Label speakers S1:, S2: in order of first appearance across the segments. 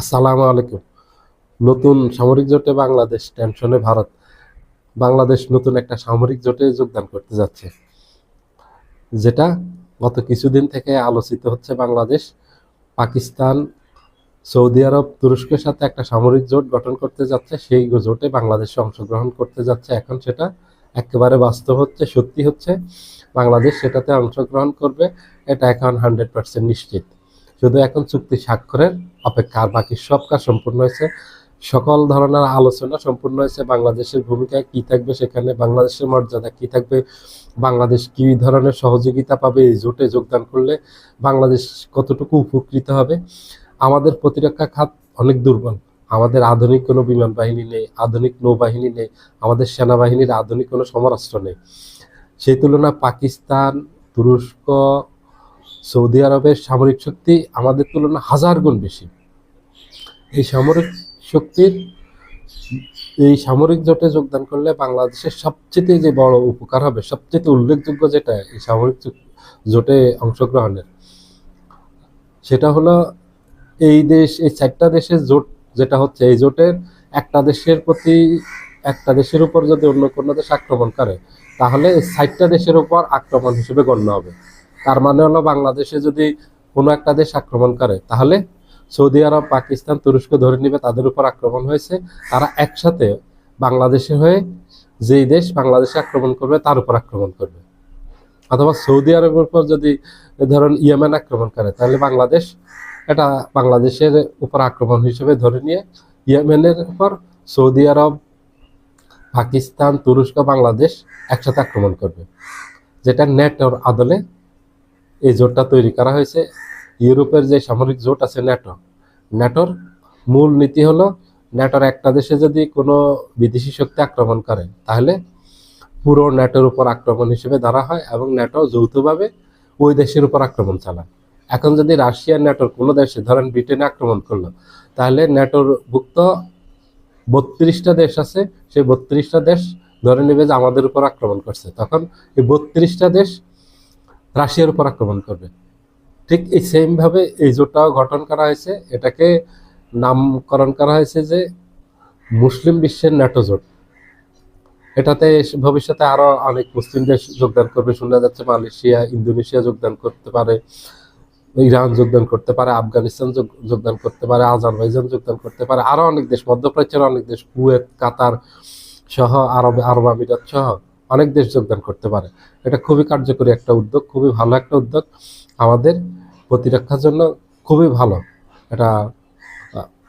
S1: আসসালামু আলাইকুম। নতুন সামরিক জোটে বাংলাদেশ, টেনশনে ভারত। বাংলাদেশ নতুন একটা সামরিক জোটে যোগদান করতে যাচ্ছে, যেটা গত কিছুদিন থেকে আলোচিত হচ্ছে বাংলাদেশ, পাকিস্তান, সৌদি আরব, তুরস্কের সাথে একটা সামরিক জোট গঠন করতে যাচ্ছে। সেই জোটে বাংলাদেশ অংশগ্রহণ করতে যাচ্ছে। এখন সেটা একেবারে বাস্তব হচ্ছে, সত্যি হচ্ছে, বাংলাদেশ সেটাতে অংশগ্রহণ করবে। এটা এখন হান্ড্রেড পার্সেন্ট নিশ্চিত। শুধু এখন চুক্তি স্বাক্ষরের অপেক্ষা বাকি সব কাজ সম্পূর্ণ হয়েছে। সকল ধরনের আলোচনা সম্পূর্ণ হয়েছে। বাংলাদেশের ভূমিকা কি থাকবে সেখানে, বাংলাদেশের মর্যাদা কি থাকবে, বাংলাদেশ কি ধরনের সহযোগিতা পাবে, এই জোটে যোগদান করলে বাংলাদেশ কতটুকু উপকৃত হবে? আমাদের প্রতিরক্ষা খাত অনেক দুর্বল। আমাদের আধুনিক কোনো বিমান বাহিনী নেই, আধুনিক নৌবাহিনী নেই, আমাদের সেনাবাহিনীর আধুনিক কোনো সমরাস্ত্র নেই। সেই তুলনায় পাকিস্তান, তুরস্ক সৌদি আরবের সামরিক শক্তি আমাদের তুলনায় হাজার গুণ বেশি। এই সামরিক শক্তির এই সামরিক জোটে যোগদান করলে বাংলাদেশের সবচেয়ে যে বড় উপকার হবে, সবচেয়ে উল্লেখযোগ্য যেটা এই সামরিক জোটে অংশগ্রহণের, সেটা হলো এই দেশ, এই চারটা দেশের জোট যেটা হচ্ছে, এই জোটের একটা দেশের প্রতি, একটা দেশের উপর যদি অন্য কোনো দেশ আক্রমণ করে, তাহলে এই চারটা দেশের উপর আক্রমণ হিসেবে গণ্য হবে। তার মানে হলো বাংলাদেশে যদি কোনো একটা দেশ আক্রমণ করে, তাহলে সৌদি আরব, পাকিস্তান, তুরস্ক ধরে নিবে, তাদের উপর আক্রমণ হয়েছে। তারা একসাথে বাংলাদেশে হয়ে যেই দেশ বাংলাদেশে আক্রমণ করবে, তার উপর আক্রমণ করবে। অথবা সৌদি আরবের উপর যদি, ধরুন ইয়েমেন আক্রমণ করে, তাহলে বাংলাদেশ এটা বাংলাদেশের উপর আক্রমণ হিসেবে ধরে নিয়ে, ইয়েমেনের উপর সৌদি আরব, পাকিস্তান, তুরস্ক, বাংলাদেশ একসাথে আক্রমণ করবে। যেটা নেটোর আদলে এই জোটটা তৈরি করা হয়েছে। ইউরোপের যে সামরিক জোট আছে ন্যাটো, ন্যাটোর মূল নীতি হলো ন্যাটোর একটা দেশে যদি কোনো বিদেশি শক্তি আক্রমণ করে, তাহলে পুরো ন্যাটোর উপর আক্রমণ হিসেবে ধরা হয় এবং ন্যাটো যৌথভাবে ওই দেশের উপর আক্রমণ চালায়। এখন যদি রাশিয়া ন্যাটোর কোনো দেশে ধরেন ব্রিটেনে আক্রমণ করল, তাহলে ন্যাটোর ভুক্ত বত্রিশটা দেশ আছে, সেই বত্রিশটা দেশ ধরে নেবে যে আমাদের উপর আক্রমণ করছে। তখন এই বত্রিশটা দেশ রাশিয়ার উপর আক্রমণ করবে। ঠিক এই সেমভাবে এই জোটটাও গঠন করা হয়েছে, এটাকে নামকরণ করা হয়েছে যে মুসলিম বিশ্বের ন্যাটো জোট। এটাতে ভবিষ্যতে আরও অনেক মুসলিম দেশ যোগদান করবে, শোনা যাচ্ছে মালয়েশিয়া, ইন্দোনেশিয়া যোগদান করতে পারে, ইরান যোগদান করতে পারে, আফগানিস্তান যোগ- যোগদান করতে পারে, আজারবাইজান যোগদান করতে পারে, আরও অনেক দেশ, মধ্যপ্রাচ্যের অনেক দেশ, কুয়েত, কাতার সহ আরব আরব আমিরাত সহ। অনেক দেশ যোগদান করতে পারে। এটা খুবই কার্যকরী একটা উদ্যোগ, খুবই ভালো একটা উদ্যোগ। আমাদের প্রতিরক্ষার জন্য খুবই ভালো। এটা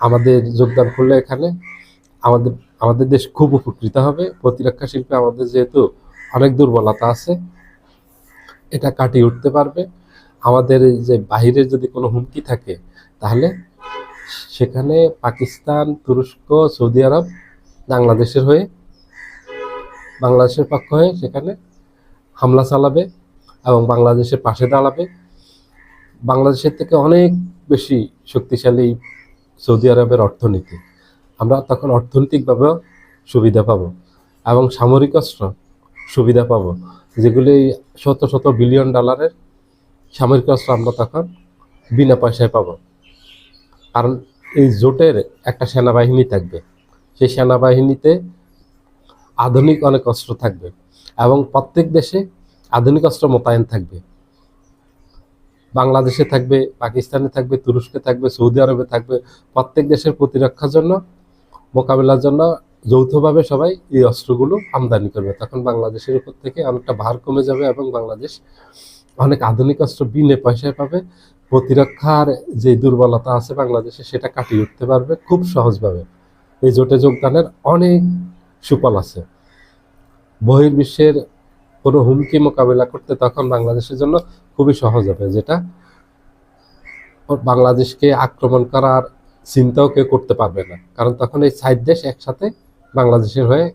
S1: আমাদের যোগদান করলে এখানে আমাদের আমাদের দেশ খুব উপকৃত হবে। প্রতিরক্ষা শিল্পে আমাদের যেহেতু অনেক দুর্বলতা আছে, এটা কাটিয়ে উঠতে পারবে। আমাদের যে বাহিরের যদি কোনো হুমকি থাকে, তাহলে সেখানে পাকিস্তান, তুরস্ক, সৌদি আরব, বাংলাদেশের হয়ে বাংলাদেশের পক্ষ হয়ে সেখানে হামলা চালাবে এবং বাংলাদেশের পাশে দাঁড়াবে। বাংলাদেশের থেকে অনেক বেশি শক্তিশালী সৌদি আরবের অর্থনীতি। আমরা তখন অর্থনৈতিকভাবেও সুবিধা পাব এবং সামরিক অস্ত্র সুবিধা পাব, যেগুলি শত শত বিলিয়ন ডলারের সামরিক অস্ত্র আমরা তখন বিনা পয়সায় পাব। কারণ এই জোটের একটা সেনাবাহিনী থাকবে। সেই সেনাবাহিনীতে আধুনিক অনেক অস্ত্র থাকবে এবং প্রত্যেক দেশে আধুনিক অস্ত্র মোতায়েন থাকবে। বাংলাদেশে থাকবে, পাকিস্তানে থাকবে, তুরস্কে থাকবে, সৌদি আরবে থাকবে, প্রত্যেক দেশের প্রতিরক্ষার জন্য, মোকাবিলার জন্য যৌথভাবে সবাই এই অস্ত্রগুলো আমদানি করবে। তখন বাংলাদেশের উপর থেকে অনেকটা ভার কমে যাবে এবং বাংলাদেশ অনেক আধুনিক অস্ত্র বিনে পয়সায় পাবে। প্রতিরক্ষার যে দুর্বলতা আছে বাংলাদেশে সেটা কাটিয়ে উঠতে পারবে খুব সহজভাবে। এই জোটে যোগদানের অনেক সুফল আছে। বহির্বিশ্বের কোনো হুমকি মোকাবিলা করতে তখন বাংলাদেশের জন্য খুবই সহজ হবে, যেটা বাংলাদেশকে আক্রমণ করার চিন্তাও কেউ করতে পারবে না। কারণ তখন এই সাইড দেশ একসাথে বাংলাদেশের হয়ে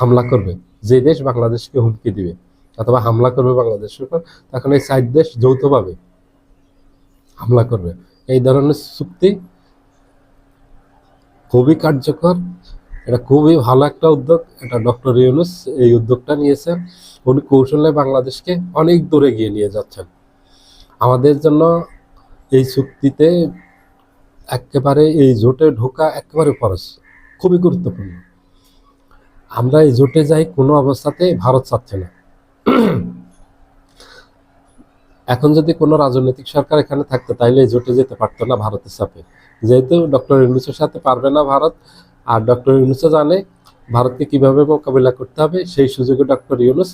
S1: হামলা করবে, যে দেশ বাংলাদেশকে হুমকি দিবে অথবা হামলা করবে বাংলাদেশের উপর, তখন এই সাইড দেশ যৌথভাবে হামলা করবে। এই ধরনের চুক্তি খুবই কার্যকর এটা খুবই ভালো একটা উদ্যোগ, এটা ডক্টর ইউনুস এই উদ্যোগটা নিয়েছেন। উনি কৌশলে বাংলাদেশকে অনেক দূরে গিয়ে নিয়ে যাচ্ছেন। আমাদের জন্য এই চুক্তিতে একেবারে এই জোটে ঢোকা একেবারে খরচ খুবই গুরুত্বপূর্ণ। আমরা এই জোটে যাই কোনো অবস্থাতে ভারত চাচ্ছে না। এখন যদি কোনো রাজনৈতিক সরকার এখানে থাকতো, তাইলে এই জোটে যেতে পারতো না ভারতের সাথে। যেহেতু ডক্টর ইউনুসের সাথে পারবে না ভারত আর ডক্টর ইউনুসও জানে ভারতকে কীভাবে মোকাবিলা করতে হবে, সেই সুযোগে ডক্টর ইউনুস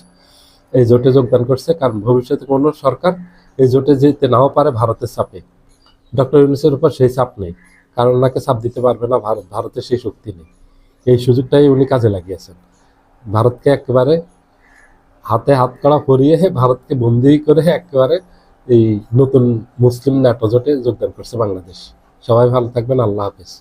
S1: এই জোটে যোগদান করছে, কারণ ভবিষ্যতে কোনো সরকার এই জোটে যেতে নাও পারে ভারতের চাপে। ডক্টর ইউনুসের উপর সেই চাপ নেই, কারণ ওনাকে চাপ দিতে পারবে না ভারত, ভারতের সেই শক্তি নেই। এই সুযোগটাই উনি কাজে লাগিয়েছেন। ভারতকে একেবারে হাতে হাত কড়া পরিয়ে ভারতকে বন্দি করে একেবারে এই নতুন মুসলিম ন্যাটো জোটে যোগদান করছে বাংলাদেশ। সবাই ভালো থাকবেন, আল্লাহ হাফেজ।